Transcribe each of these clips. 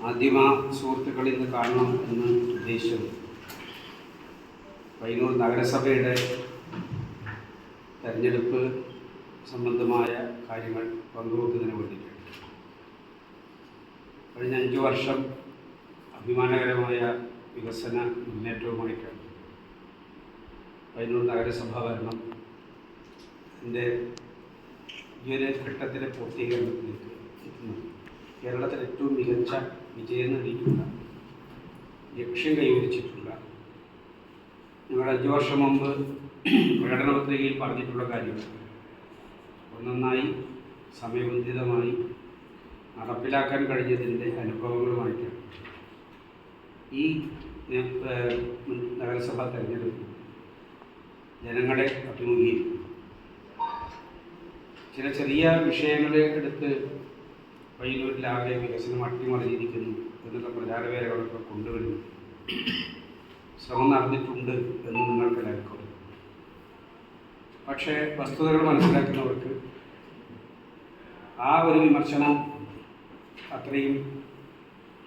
മാധ്യമ സുഹൃത്തുക്കൾ ഇന്ന് കാണണം എന്ന് ഉദ്ദേശം. പയ്യന്നൂർ നഗരസഭയുടെ തെരഞ്ഞെടുപ്പ് സംബന്ധമായ കാര്യങ്ങൾ പങ്കുവെക്കുന്നതിന് വേണ്ടിയിട്ടാണ് കഴിഞ്ഞ അഞ്ച് വർഷം അഭിമാനകരമായ വികസന മുന്നേറ്റവുമായിട്ടാണ് പയ്യന്നൂർ നഗരസഭ ഭരണം. എന്റെ ഈ ഒരു ഘട്ടത്തിലെ പൂർത്തീകരണത്തിലേക്ക് എത്തുന്നത്. കേരളത്തിൽ ഏറ്റവും മികച്ച വിജയം നേടിയിട്ടുള്ള ലക്ഷ്യം കൈവരിച്ചിട്ടുള്ള ഞങ്ങൾ അഞ്ച് വർഷം മുമ്പ് പ്രകടന പത്രികയിൽ പറഞ്ഞിട്ടുള്ള കാര്യങ്ങൾ ഒന്നൊന്നായി സമയബന്ധിതമായി നടപ്പിലാക്കാൻ കഴിഞ്ഞതിന്റെ അനുഭവങ്ങളുമായിട്ടാണ് ഈ നഗരസഭാ തെരഞ്ഞെടുപ്പ് ജനങ്ങളെ അഭിമുഖീകരിക്കും ചില ചെറിയ വിഷയങ്ങളെ എടുത്ത് പയ്യന്നൂരിലാകെ വികസനം അട്ടിമറിഞ്ഞിരിക്കുന്നു എന്നുള്ള പ്രചാരവേലകളൊക്കെ കൊണ്ടുവരുന്നു ശ്രമം നടന്നിട്ടുണ്ട് എന്ന് നിങ്ങൾക്ക് എല്ലാവർക്കും. പക്ഷേ വസ്തുതകൾ മനസ്സിലാക്കുന്നവർക്ക് ആ ഒരു വിമർശനം അത്രയും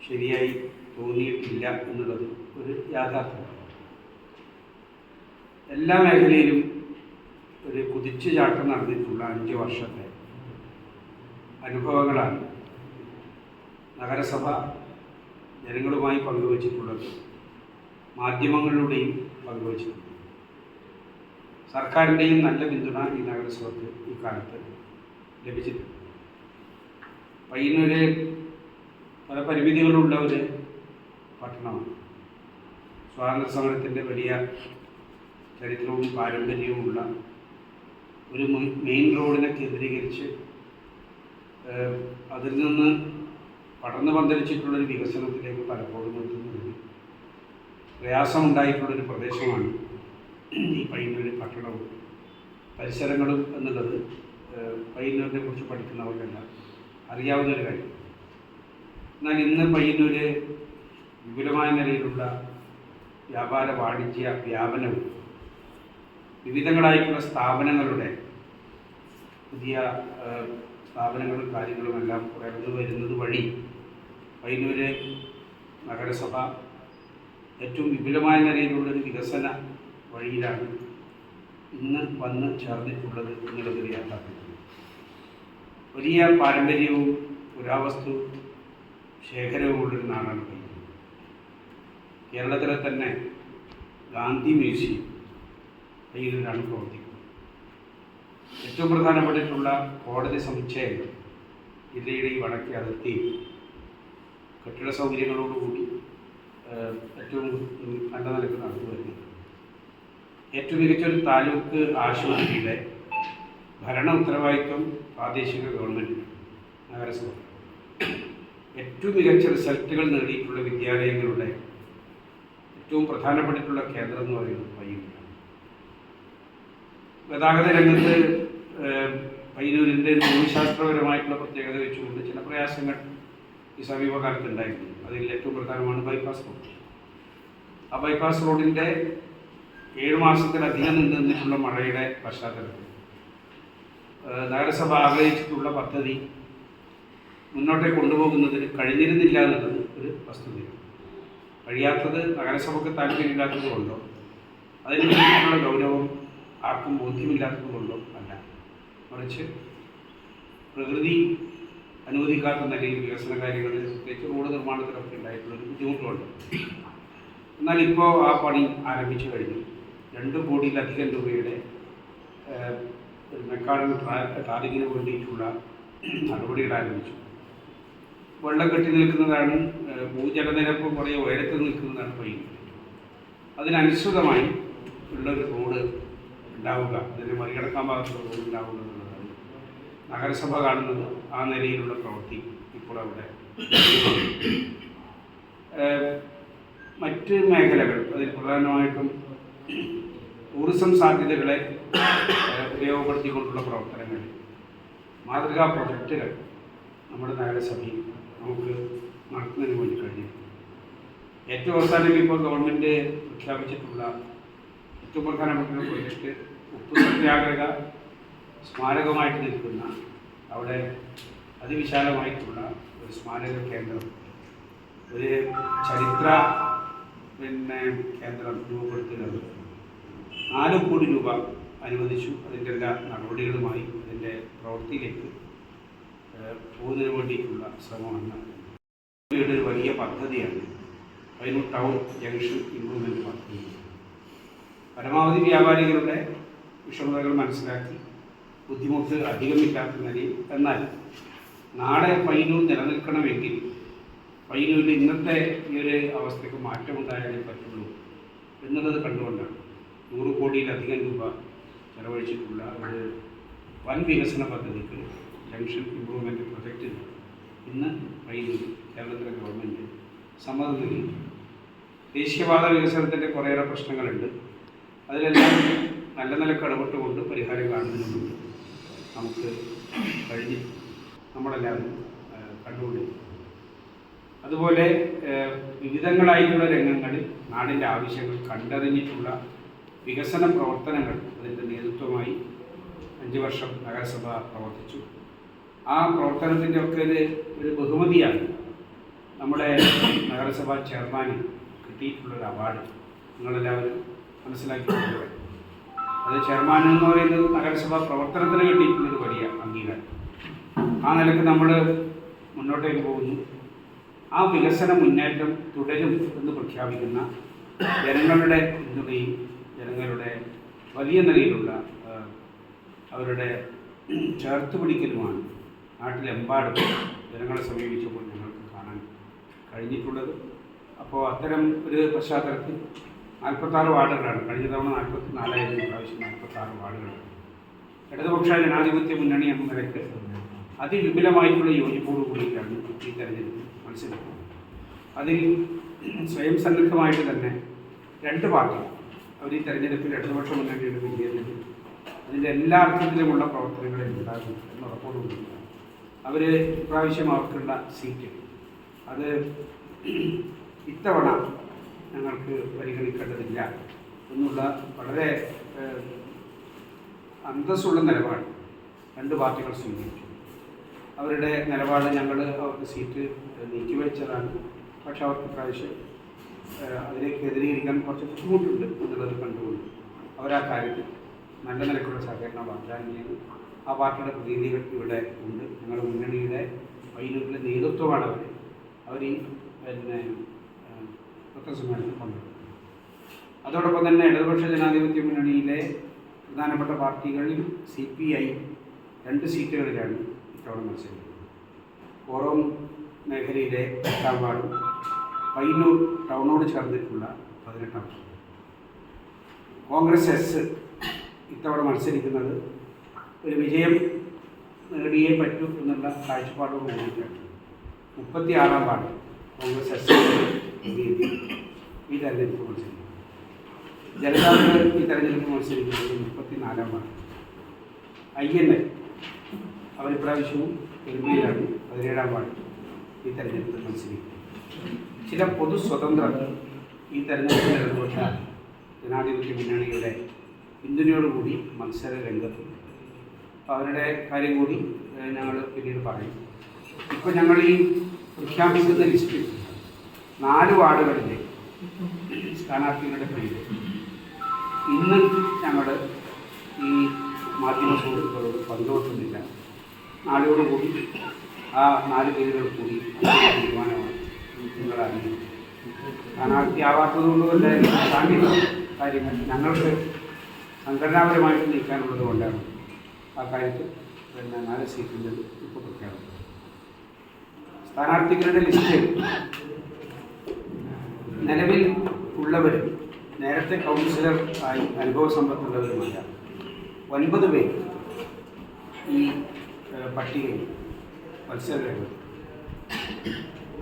ശരിയായി തോന്നിയിട്ടില്ല എന്നുള്ളത് ഒരു യാഥാർത്ഥ്യമാണ് എല്ലാ മേഖലയിലും ഒരു കുതിച്ചു ചാട്ടം നടന്നിട്ടുള്ള അഞ്ച് വർഷത്തെ അനുഭവങ്ങളാണ് നഗരസഭ ജനങ്ങളുമായി പങ്കുവച്ചിട്ടുള്ളത് മാധ്യമങ്ങളിലൂടെയും പങ്കുവച്ചിട്ടുണ്ട്. സർക്കാരിന്റെയും നല്ല പിന്തുണ ഈ നഗരസഭയ്ക്ക് ഈ കാലത്ത് ലഭിച്ചിട്ടുണ്ട്. പയ്യന്നൂര് പല പരിമിതികളുള്ള ഒരു പട്ടണമാണ്. സ്വാതന്ത്ര്യ സമരത്തിന്റെ വലിയ ചരിത്രവും പാരമ്പര്യവുമുള്ള ഒരു മെയിൻ റോഡിനെ കേന്ദ്രീകരിച്ച് അതിൽ നിന്ന് പടർന്നു പന്തലിച്ചിട്ടുള്ളൊരു വികസനത്തിലേക്ക് പലപ്പോഴും എത്തുന്നതിന് പ്രയാസമുണ്ടായിട്ടുള്ളൊരു പ്രദേശമാണ് ഈ പയ്യന്നൂർ പട്ടണവും. പരിസരങ്ങളും എന്നുള്ളത് പയ്യന്നൂരിനെ കുറിച്ച് പഠിക്കുന്നവർക്കെല്ലാം അറിയാവുന്ന ഒരു കാര്യം. എന്നാൽ ഇന്ന് പയ്യന്നൂര് വിപുലമായ നിലയിലുള്ള വ്യാപാര വാണിജ്യ വ്യാപനവും വിവിധങ്ങളായിട്ടുള്ള സ്ഥാപനങ്ങളുടെ പുതിയ സ്ഥാപനങ്ങളും കാര്യങ്ങളും എല്ലാം ഉയർന്നു വരുന്നത് വഴി പയ്യന്നൂര് നഗരസഭ ഏറ്റവും വിപുലമായ നിലയിലുള്ളൊരു വികസന വഴിയിലാണ് ഇന്ന് വന്ന് ചേർന്നിട്ടുള്ളത് എന്നുള്ളത് യാഥാർത്ഥ്യം വലിയ പാരമ്പര്യവും പുരാവസ്തു ശേഖരവുമുള്ളൊരു നാടാണ് കേരളത്തിലെ തന്നെ ഗാന്ധി മ്യൂസിയം പയ്യന്നൂരാണ് പ്രവർത്തിക്കുന്നത്. ഏറ്റവും പ്രധാനപ്പെട്ടിട്ടുള്ള കോടതി സമുച്ചയങ്ങൾ ജില്ലയുടെ ഈ വടക്കേ അതിർത്തി കെട്ടിട സൗകര്യങ്ങളോടുകൂടി ഏറ്റവും കണ്ട നിലയ്ക്ക് നടന്നു വരുന്നത് ഏറ്റവും മികച്ച ഒരു താലൂക്ക് ആശുപത്രിയുടെ ഭരണ ഉത്തരവാദിത്വം പ്രാദേശിക ഗവൺമെന്റിന് നഗരസഭ. ഏറ്റവും മികച്ച റിസൾട്ടുകൾ നേടിയിട്ടുള്ള വിദ്യാലയങ്ങളുടെ ഏറ്റവും പ്രധാനപ്പെട്ടിട്ടുള്ള കേന്ദ്രം എന്ന് പറയുന്നത് പയ്യന്നൂരാണ്. ഗതാഗത രംഗത്ത് ഏഹ്, പയ്യന്നൂരിന്റെ ഭൂമിശാസ്ത്രപരമായിട്ടുള്ള പ്രത്യേകത വെച്ചുകൊണ്ട് ചില പ്രയാസങ്ങൾ ഈ സമീപകാലത്ത് ഉണ്ടായിരുന്നു അതിൽ ഏറ്റവും പ്രധാനമാണ് ബൈപ്പാസ് റോഡ് ആ ബൈപ്പാസ് റോഡിന്റെ ഏഴ് മാസത്തിലധികം നിന്നിട്ടുള്ള മഴയുടെ പശ്ചാത്തലത്തിൽ. നഗരസഭ ആഗ്രഹിച്ചിട്ടുള്ള പദ്ധതി മുന്നോട്ടേ കൊണ്ടുപോകുന്നതിന് കഴിഞ്ഞിരുന്നില്ല എന്നുള്ളത് ഒരു വസ്തുതയാണ്. കഴിയാത്തത് നഗരസഭയ്ക്ക് താല്പര്യമില്ലാത്തത് കൊണ്ടോ അതിന് വേണ്ടിയിട്ടുള്ള ഗൗരവം ആർക്കും ബോധ്യമില്ലാത്തത് കൊണ്ടോ അല്ല. മറിച്ച് പ്രകൃതി അനുവദിക്കാത്ത നിലയിൽ വികസന കാര്യങ്ങളിൽ പ്രത്യേകിച്ച് റോഡ് നിർമ്മാണത്തിലൊക്കെ ഉണ്ടായിട്ടുള്ളൊരു ബുദ്ധിമുട്ടുണ്ട്. എന്നാൽ ഇപ്പോൾ ആ പണി ആരംഭിച്ചു കഴിഞ്ഞു. രണ്ട് കോടിയിലധികം രൂപയുടെ മെക്കാടൻ ടാറിങ്ങിന് വേണ്ടിയിട്ടുള്ള നടപടികൾ ആരംഭിച്ചു. വെള്ളം കെട്ടി നിൽക്കുന്നതാണ് ഭൂജലനിരപ്പ് കുറേ ഉയരത്തിൽ നിൽക്കുന്നതാണ് പൈ അതിനനുസൃതമായി ഉള്ളൊരു റോഡ് ഉണ്ടാവുക അതിനെ മറികടക്കാൻ പാകത്തുള്ള റോഡ് ഉണ്ടാവുക എന്നുള്ളതാണ്. നഗരസഭ കാണുന്നത് ആ നിലയിലുള്ള പ്രവൃത്തി ഇപ്പോൾ അവിടെ മറ്റ് മേഖലകൾ അതിൽ പ്രധാനമായിട്ടും ടൂറിസം സാധ്യതകളെ ഉപയോഗപ്പെടുത്തിക്കൊണ്ടുള്ള പ്രവർത്തനങ്ങൾ മാതൃകാ പ്രൊജക്റ്റുകൾ നമ്മുടെ നഗരസഭയിൽ നമുക്ക് നടത്തുന്നതിന് വേണ്ടി കഴിഞ്ഞു. ഏറ്റവും അവസാനം ഇപ്പോൾ ഗവൺമെന്റ് പ്രഖ്യാപിച്ചിട്ടുള്ള ഏറ്റവും പ്രധാനപ്പെട്ട പ്രൊജക്റ്റ് ഉപ്പ് സത്യാഗ്രഹ സ്മാരകമായിട്ട് നിൽക്കുന്ന അവിടെ അതിവിശാലമായിട്ടുള്ള ഒരു സ്മാരക കേന്ദ്രം ഒരു ചരിത്ര പിന്നെ കേന്ദ്രം രൂപപ്പെടുത്തുകയാണ് നാല് കോടി രൂപ അനുവദിച്ചു അതിന്റെ എല്ലാ നടപടികളുമായി അതിന്റെ പ്രവൃത്തിയിലേക്ക് പോകുന്നതിന് വേണ്ടിയിട്ടുള്ള ശ്രമമാണ്. ഒരു വലിയ പദ്ധതിയാണ് അതിനു ടൗൺ ജംഗ്ഷൻ ഇമ്പ്രൂവ്മെന്റ് പദ്ധതി. പരമാവധി വ്യാപാരികളുടെ വിഷമതകൾ മനസ്സിലാക്കി ബുദ്ധിമുട്ട് അധിഗമിക്കാത്ത നിലയിൽ എന്നാൽ നാളെ പൈനൂർ നിലനിൽക്കണമെങ്കിൽ പയ്യന്നൂരിൽ ഇന്നത്തെ ഈ ഒരു അവസ്ഥയ്ക്ക് മാറ്റമുണ്ടായാലേ പറ്റുള്ളൂ എന്നുള്ളത് കണ്ടുകൊണ്ടാണ് നൂറ് കോടിയിലധികം രൂപ ചെലവഴിച്ചിട്ടുള്ള ഒരു വൻ വികസന പദ്ധതിക്ക് ജംഗ്ഷൻ ഇമ്പ്രൂവ്മെന്റ് പ്രൊജക്റ്റിന് ഇന്ന് പയ്യന്നൂർ കേരളത്തിലെ ഗവൺമെന്റ് സമ്മതം നൽകി ദേശീയപാത വികസനത്തിന്റെ കുറേയേറെ പ്രശ്നങ്ങളുണ്ട്. അതിലെല്ലാം നല്ല നിലയ്ക്ക് ഇടപെട്ടുകൊണ്ട് പരിഹാരം കാണുന്നതിനുണ്ട് നമുക്ക് കഴിഞ്ഞ് നമ്മളെല്ലാവരും കണ്ടുകൊണ്ടിരിക്കും. അതുപോലെ വിവിധങ്ങളായിട്ടുള്ള രംഗങ്ങളിൽ നാടിന്റെ ആവശ്യങ്ങൾ കണ്ടറിഞ്ഞിട്ടുള്ള വികസന പ്രവർത്തനങ്ങൾ അതിന്റെ നേതൃത്വമായി അഞ്ച് വർഷം നഗരസഭ പ്രവർത്തിച്ചു. ആ പ്രവർത്തനത്തിന്റെ ഒക്കെ ഒരു ഒരു ബഹുമതിയാണ് നമ്മുടെ നഗരസഭാ ചെയർമാന് കിട്ടിയിട്ടുള്ളൊരു അവാർഡ്. നിങ്ങളെല്ലാവരും മനസ്സിലാക്കിയിട്ടുണ്ട് അത് ചെയർമാൻ എന്ന് പറയുന്നത് നഗരസഭാ പ്രവർത്തനത്തിന് കിട്ടിയിട്ടുള്ളൊരു വലിയ അംഗീകാരം. ആ നിലയ്ക്ക് നമ്മൾ മുന്നോട്ടേക്ക് പോകുന്നു. ആ വികസന മുന്നേറ്റം തുടരും എന്ന് പ്രഖ്യാപിക്കുന്ന ജനങ്ങളുടെ പിന്തുണയും ജനങ്ങളുടെ വലിയ നിലയിലുള്ള അവരുടെ ചേർത്ത് പിടിക്കലുമാണ് നാട്ടിലെമ്പാടും ജനങ്ങളെ സമീപിച്ചപ്പോൾ ഞങ്ങൾക്ക് കാണാൻ കഴിഞ്ഞിട്ടുള്ളത്. അപ്പോൾ അത്തരം ഒരു പശ്ചാത്തലത്തിൽ നാൽപ്പത്താറ് വാർഡുകളാണ്. കഴിഞ്ഞ തവണ നാൽപ്പത്തി നാലായിരുന്നു പ്രാവശ്യം നാൽപ്പത്താറ് വാർഡുകളാണ് ഇടതുപക്ഷ ജനാധിപത്യ മുന്നണി എന്ന നിലയ്ക്ക് അതിവിപുലമായിട്ടുള്ള യോജിപ്പോട് കൂടിയിട്ടാണ് ഈ തെരഞ്ഞെടുപ്പ് മത്സരിക്കുന്നത്. അതിൽ സ്വയം സന്നദ്ധമായിട്ട് തന്നെ രണ്ട് പാർട്ടികൾ അവർ ഈ തെരഞ്ഞെടുപ്പിൽ ഇടതുപക്ഷ മുന്നണിയുടെ വിജയത്തിൽ അതിന്റെ എല്ലാ അർത്ഥത്തിലുമുള്ള പ്രവർത്തനങ്ങളിൽ ഉണ്ടാകും എന്ന് ഉറപ്പോടുകൂടി അവർ ഇപ്രാവശ്യം അവർക്കുള്ള സീറ്റ്. അത് ഇത്തവണ ഞങ്ങൾക്ക് പരിഗണിക്കേണ്ടതില്ല എന്നുള്ള വളരെ അന്തസ്സുള്ള നിലപാട് രണ്ട് പാർട്ടികൾ സ്വീകരിച്ചു. അവരുടെ നിലപാട് ഞങ്ങൾ അവർക്ക് സീറ്റ് നീക്കിവെച്ചതാണ് പക്ഷെ അവർക്ക് പ്രാവശ്യം അതിലേക്ക് എതിരീകരിക്കാൻ കുറച്ച് ബുദ്ധിമുട്ടുണ്ട് എന്നുള്ളത് കണ്ടുകൊണ്ട് അവരാ കാര്യത്തിൽ നല്ല നിലക്കുള്ള സഹകരണം വാഗ്ദാനം ചെയ്തു. ആ പാർട്ടിയുടെ പ്രതിനിധികൾ ഇവിടെ ഉണ്ട്. ഞങ്ങളുടെ മുന്നണിയുടെ വൈദ്യുതിയുടെ നേതൃത്വമാണ് അവർ അവർ പിന്നെ പത്രസമ്മേളനത്തിൽ പങ്കെടുത്തു അതോടൊപ്പം തന്നെ ഇടതുപക്ഷ ജനാധിപത്യ മുന്നണിയിലെ പ്രധാനപ്പെട്ട പാർട്ടികളിൽ സി പി ഐ രണ്ട് സീറ്റുകളിലാണ് ഇത്തവണ മത്സരിക്കുന്നത്. കോറോം മേഖലയിലെ എട്ടാം വാർഡും പയ്യന്നൂർ ടൗണോട് ചേർന്നിട്ടുള്ള പതിനെട്ടാം വാർഡ്. കോൺഗ്രസ് എസ് ഇത്തവണ മത്സരിക്കുന്നത് ഒരു വിജയം നേടിയേ പറ്റൂ എന്നുള്ള കാഴ്ചപ്പാടോട് കൂടിയിട്ടാണ്. മുപ്പത്തി ആറാം വാർഡ് കോൺഗ്രസ് എസ് ഈ തെരഞ്ഞെടുപ്പ് മത്സരിക്കും ജനതാദൾ ഈ തെരഞ്ഞെടുപ്പ് മത്സരിക്കുന്നത് മുപ്പത്തിനാലാം വാർഡ് ഐ എൻ എ അവർ ഇപ്രാവശ്യവും പെരുമ്പയിലാണ് പതിനേഴാം വാർഡ് ഈ തെരഞ്ഞെടുപ്പിൽ ചില പൊതു സ്വതന്ത്രർ ഈ തെരഞ്ഞെടുപ്പിൽ ഇടപെട്ട ജനാധിപത്യ മുന്നണിയുടെ പിന്തുണയോടുകൂടി മത്സര രംഗത്തുണ്ട് അവരുടെ കാര്യം കൂടി ഞങ്ങൾ പിന്നീട് പറയും. ഇപ്പോൾ ഞങ്ങൾ ഈ പ്രഖ്യാപിക്കുന്ന ലിസ്റ്റ് നാല് വാർഡുകളിലെ സ്ഥാനാർത്ഥികളുടെ പേര്. ഇന്ന് ഞങ്ങൾ ഈ മാധ്യമ സുഹൃത്തുക്കളോട് പങ്കുവെക്കുന്നില്ല. കൂടി ആ നാല് പേരുകൾ കൂടി തീരുമാനമാണ് നിങ്ങളറിയും അറിയുന്നത് സ്ഥാനാർത്ഥിയാവാത്തത് കൊണ്ടല്ല സാങ്കേതിക കാര്യങ്ങൾ ഞങ്ങൾക്ക് സംഘടനാപരമായിട്ട് നീക്കാനുള്ളത് കൊണ്ടാണ് ആ കാര്യത്തിൽ പിന്നെ നാല് സീറ്റിന്റെ ഇപ്പോൾ പ്രഖ്യാപിച്ചത് സ്ഥാനാർത്ഥികളുടെ ലിസ്റ്റ്. നിലവിൽ ഉള്ളവർ നേരത്തെ കൗൺസിലർ ആയി അനുഭവ സമ്പത്തുള്ളവരുമായ ഒൻപത് പേർ ഈ പട്ടികയിൽ മത്സരരംഗത്ത്.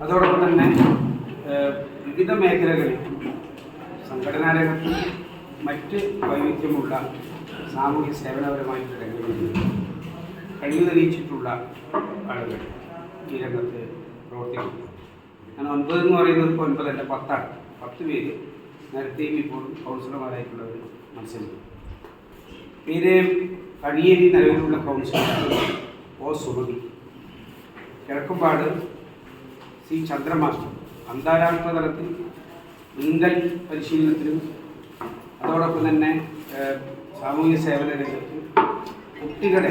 അതോടൊപ്പം തന്നെ വിവിധ മേഖലകളിൽ സംഘടനാ രംഗത്ത് മറ്റ് വൈവിധ്യമുള്ള സാമൂഹ്യ സേവനപരമായിട്ടുള്ള രംഗങ്ങളിൽ കഴിവ് തെളിയിച്ചിട്ടുള്ള ആളുകൾ ഈ രംഗത്ത് പ്രവർത്തിക്കുന്നു. ഞാൻ ഒൻപത് എന്ന് പറയുന്നത് ഇപ്പോൾ ഒൻപതല്ല പത്താണ്. പത്ത് പേര് നേരത്തെയും ഇപ്പോൾ കൗൺസിലർമാരായിട്ടുള്ളവർ മത്സരിക്കും. പേര് കഴിയേരി നിലവിലുള്ള councillor O. Sumathi. Kizhakkumpad C. Chandra master. അന്താരാഷ്ട്ര തലത്തിൽ നീന്തൽ പരിശീലനത്തിലും അതോടൊപ്പം തന്നെ സാമൂഹിക സേവന രംഗത്ത് കുട്ടികളെ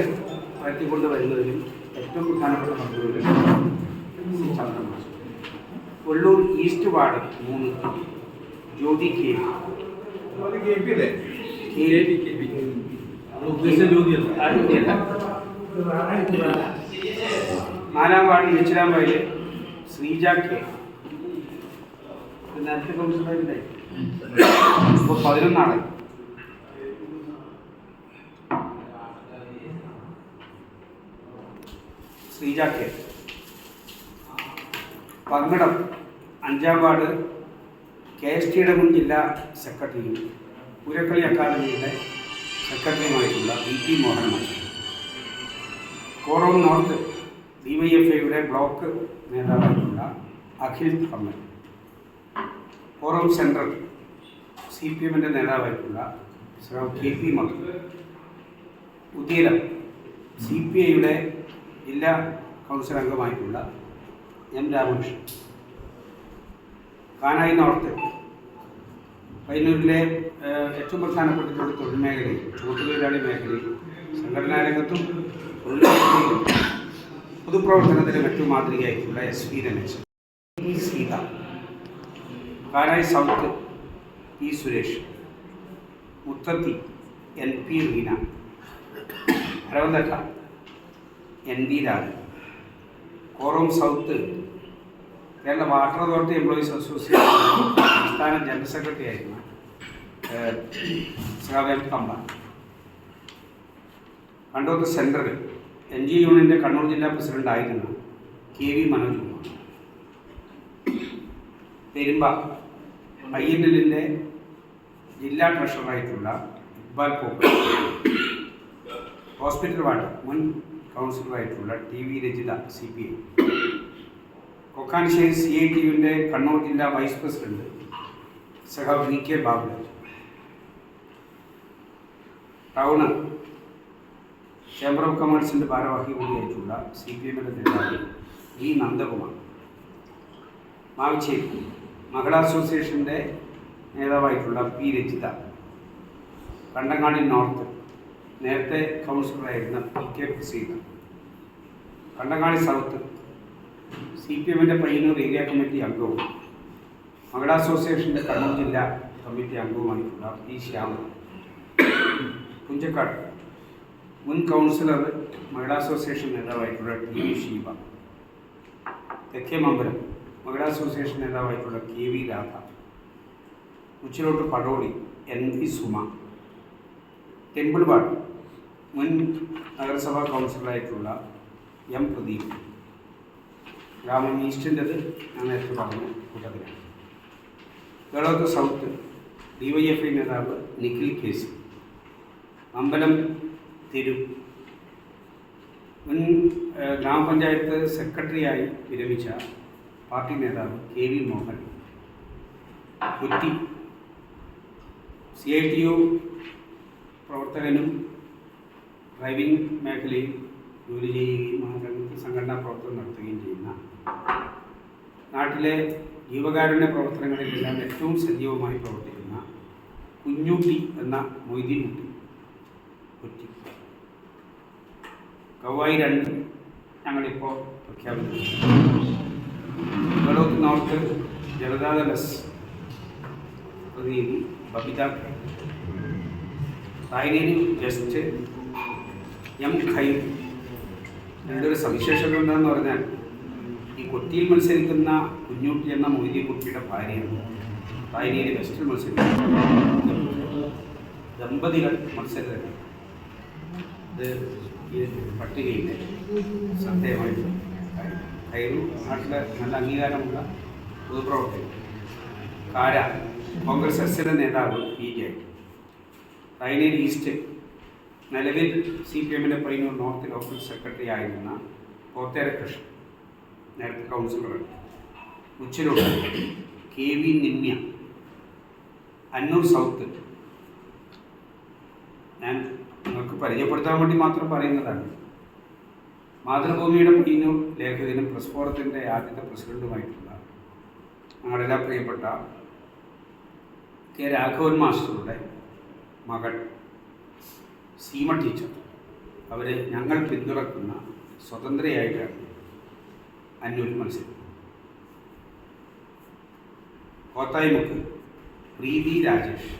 വളർത്തിക്കൊണ്ട് വരുന്നതിലും ഏറ്റവും പ്രധാനപ്പെട്ട പങ്കുകൾ ചന്ദ്രമാസം കൊള്ളൂർ ഈസ്റ്റ് വാർഡ് മൂന്ന് ജ്യോതി കെ. നാലാം വാർഡ് നിച്ചിലാമ്പായിലെ ശ്രീജ കെ. നേരത്തെ കൗൺസിലറിന്റെ ഇപ്പോൾ പതിനൊന്നാണ്. ശ്രീജ കെ. പങ്കടം. അഞ്ചാം വാർഡ് കെ എസ് ടിയുടെ മുൻ ജില്ലാ സെക്രട്ടറിയും പൂരക്കളി അക്കാദമിയുടെ സെക്രട്ടറിയുമായിട്ടുള്ള വി പി മോഹൻ മാഷ് Korom north D Y F ഐയുടെ block നേതാവായിട്ടുള്ള Akhil Dharman. Korom central C P എമ്മിന്റെ നേതാവായിട്ടുള്ള ശ്രീ കെ പി മധു. പുതിയ സി പി ഐയുടെ ജില്ലാ കൗൺസിൽ അംഗമായിട്ടുള്ള എം രാമകൃഷ്ണൻ. കാനായി നോർത്ത്. പയ്യന്നൂരിലെ ഏറ്റവും പ്രധാനപ്പെട്ടിട്ടുള്ള തൊഴിൽ മേഖലയിൽ ചുവട്ടുതൊഴിലാളി മേഖലയിൽ സംഘടനാ രംഗത്തും തൊഴിലാളികളും പൊതുപ്രവർത്തനത്തിലെ മറ്റു മാതൃകയായിട്ടുള്ള S P Ramesh P Seetha Kanayi south P Suresh. Muthathi N P Reena. Aravanthatta N V Rajan. Korom south Kerala water authority employees association സംസ്ഥാന ജനറൽ സെക്രട്ടറി ആയിരുന്ന. ശ്രാവ്യം അണ്ടർ കണ്ടോത്ത് സെൻട്രൽ എൻ ജി യൂണിയന്റെ കണ്ണൂർ ജില്ലാ പ്രസിഡന്റ് ആയിരുന്ന K V Manoj Kumar. Perumba I N എല്ലിന്റെ ജില്ലാ ട്രഷററായിട്ടുള്ള ഇക്ബാൽ പോപ്പർ ഹോസ്പിറ്റൽ വാർഡ് മുൻ കൗൺസിലറായിട്ടുള്ള T V Rachitha C P I. Kokkanisseri C I T യുവിന്റെ Kannur ജില്ലാ വൈസ് പ്രസിഡന്റ് സഹ V K Baburaj. Town chamber of കൊമേഴ്സിന്റെ ഭാരവാഹി കൂടിയായിട്ടുള്ള സി പി എമ്മിന്റെ നേതാവ് ഇ നന്ദകുമാർ. മാവിച്ചേരി മഹിളാ അസോസിയേഷന്റെ നേതാവായിട്ടുള്ള പി രചിത. കണ്ടങ്ങാടി നോർത്ത് നേരത്തെ കൗൺസിലറായിരുന്ന P K Praseetha Kandangadi south C P എമ്മിന്റെ പയ്യന്നൂർ ഏരിയ കമ്മിറ്റി അംഗവും മഹിളാ അസോസിയേഷന്റെ കണ്ണൂർ ജില്ലാ കമ്മിറ്റി അംഗവുമായിട്ടുള്ള പി ശ്യാമ പുഞ്ചക്കാട് മുൻ കൗൺസിലർ മഹിളാ അസോസിയേഷൻ നേതാവായിട്ടുള്ള ടി വി ഷീബ. തെക്കേ മമ്പലം മഹിളാ association നേതാവായിട്ടുള്ള K V Radha. Uchilott Padoli N V Suma. Temple മുൻ നഗരസഭാ കൗൺസിലറായിട്ടുള്ള എം പ്രദീപ്. രാമൻ ഈസ്റ്റിന്റെത് ഞാൻ നേരത്തെ പറഞ്ഞു കൂട്ടത്തിലാണ്. Kelloth south D Y F I നേതാവ് നിഖിൽ കേസ്. അമ്പലം തിരു. മുൻ ഗ്രാമപഞ്ചായത്ത് സെക്രട്ടറിയായി വിരമിച്ച പാർട്ടി നേതാവ് കെ വി മോഹൻ. കുറ്റി. സി ഐ ടി യു പ്രവർത്തകനും ഡ്രൈവിംഗ് മേഖലയിൽ ജോലി ചെയ്യുകയും രംഗത്ത് സംഘടനാ പ്രവർത്തനം നടത്തുകയും ചെയ്യുന്ന നാട്ടിലെ ജീവകാരുണ്യ പ്രവർത്തനങ്ങളിലെല്ലാം ഏറ്റവും സജീവമായി പ്രവർത്തിക്കുന്ന കുഞ്ഞുട്ടി എന്ന മൊയ്തീൻ കുട്ടി കുറ്റി. കവായി രണ്ട്. ഞങ്ങളിപ്പോൾ പ്രഖ്യാപിച്ചു വെള്ളൂത്ത് നോർത്ത് ജനതാദൾ എസ് പ്രതിനിധി ബബിത. തായ്നേരി ജസ്റ്റ് എം ഖൈർ ഇതിന്റെ ഒരു സവിശേഷത എന്താണെന്ന് പറഞ്ഞാൽ ഈ കൊത്തിയിൽ മത്സരിക്കുന്ന കുഞ്ഞുട്ടി എന്ന മൊയ്തി കുട്ടിയുടെ ഭാര്യയാണ്. ഭാര്യയിൽ വെസ്റ്റിൽ മത്സരിക്കുന്ന. ദമ്പതികൾ മത്സരത്തിൽ ഇത് ഈ പട്ടികയിലെ ശ്രദ്ധേയമായിട്ട് കയറു നാട്ടിലെ നല്ല അംഗീകാരമുള്ള പൊതുപ്രവർത്തകൻ. കാര കോൺഗ്രസ് എസിന്റെ നേതാവ് പി ജെ. തൈനേരി ഈസ്റ്റ് നിലവിൽ സി പി എമ്മിന്റെ പയ്യന്നൂർ നോർത്ത് ലോക്കൽ സെക്രട്ടറി ആയിരുന്ന കോത്തേര കൃഷ്ണൻ. നേരത്തെ കൗൺസിലറാണ് ഉച്ചരോട് K V Nimya Annur south. ഞാൻ നിങ്ങൾക്ക് പരിചയപ്പെടുത്താൻ വേണ്ടി മാത്രം പറയുന്നതാണ്. മാതൃഭൂമിയുടെ പയ്യന്നൂർ ലേഖകനും പ്രസ് ഫോറത്തിന്റെ ആദ്യത്തെ പ്രസിഡന്റുമായിട്ടുള്ള ഞങ്ങളെല്ലാം പ്രിയപ്പെട്ട കെ രാഘവൻ മാസ്റ്ററുടെ മകൾ സീമ ടീച്ചർ. അവരെ ഞങ്ങൾ പിന്തുണക്കുന്ന സ്വതന്ത്രയായിട്ടാണ് അന്നൂർ മത്സരം കോത്തായ്മുക്ക് പ്രീതി രാജേഷ്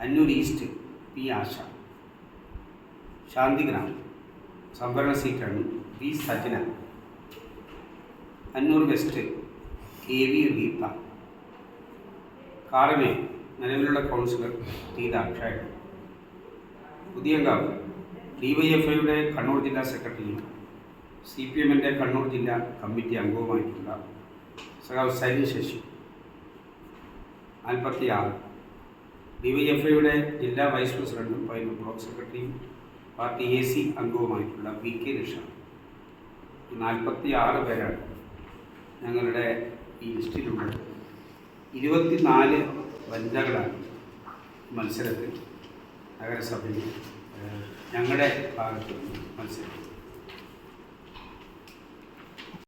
അന്നൂർ ഈസ്റ്റ് പി ആശ ശാന്തിഗ്രാം സംവരണ സീറ്റാണ് V Sajana Annur west K V Reetha Karame നിലവിലുള്ള കൗൺസിലർ ടി ദാക്ഷായൺ പുതിയങ്കാവ് ഐയുടെ കണ്ണൂർ ജില്ലാ സെക്രട്ടറിയും സി പി എമ്മിന്റെ കണ്ണൂർ ജില്ലാ കമ്മിറ്റി അംഗവുമായിട്ടുള്ള സഖാവ് സൈനി ശശി നാൽപ്പത്തി ആറ് ഡി വൈ എഫ് ഐയുടെ ജില്ലാ വൈസ് പ്രസിഡന്റും പയ്യന്നൂർ ബ്ലോക്ക് സെക്രട്ടറിയും പാർട്ടി എ സി അംഗവുമായിട്ടുള്ള വി കെ നിഷാദ് നാൽപ്പത്തി ആറ് പേരാണ് ഞങ്ങളുടെ ഈ ലിസ്റ്റിലുള്ളത്. ഇരുപത്തിനാല് വനിതകളാണ് മത്സരത്തിൽ നഗരസഭയിൽ ഏഹ്, ഞങ്ങളുടെ ഭാഗത്ത് നിന്ന് മത്സരം